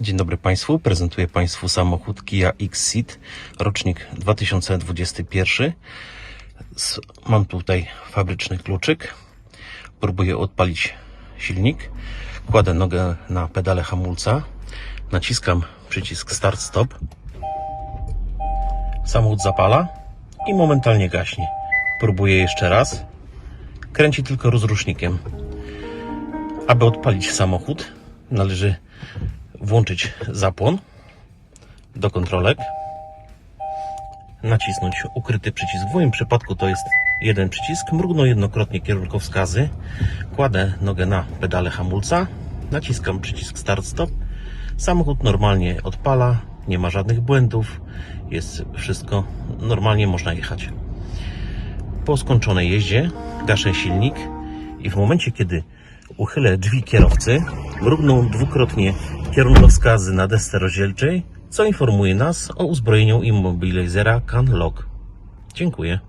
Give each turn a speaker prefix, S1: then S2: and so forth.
S1: dobry Państwu. Prezentuję Państwu samochód Kia X-Ceed, rocznik 2021. S- Mam tutaj fabryczny kluczyk. Próbuję odpalić silnik. Kładę nogę na pedale hamulca. Naciskam przycisk start-stop. Samochód zapala i momentalnie gaśnie. Próbuję jeszcze raz. Kręci tylko rozrusznikiem. Aby odpalić samochód, należy włączyć zapłon do kontrolek, nacisnąć ukryty przycisk. W moim przypadku to jest jeden przycisk. Mrugnął jednokrotnie kierunkowskazy. Kładę nogę na pedale hamulca, naciskam przycisk start-stop. Samochód normalnie odpala, nie ma żadnych błędów, jest wszystko normalnie, można jechać. Po skończonej jeździe gaszę silnik i w momencie, kiedy uchylę drzwi kierowcy, mrugną dwukrotnie kierunkowskazy na desce rozdzielczej, co informuje nas o uzbrojeniu immobilizera CanLock. Dziękuję.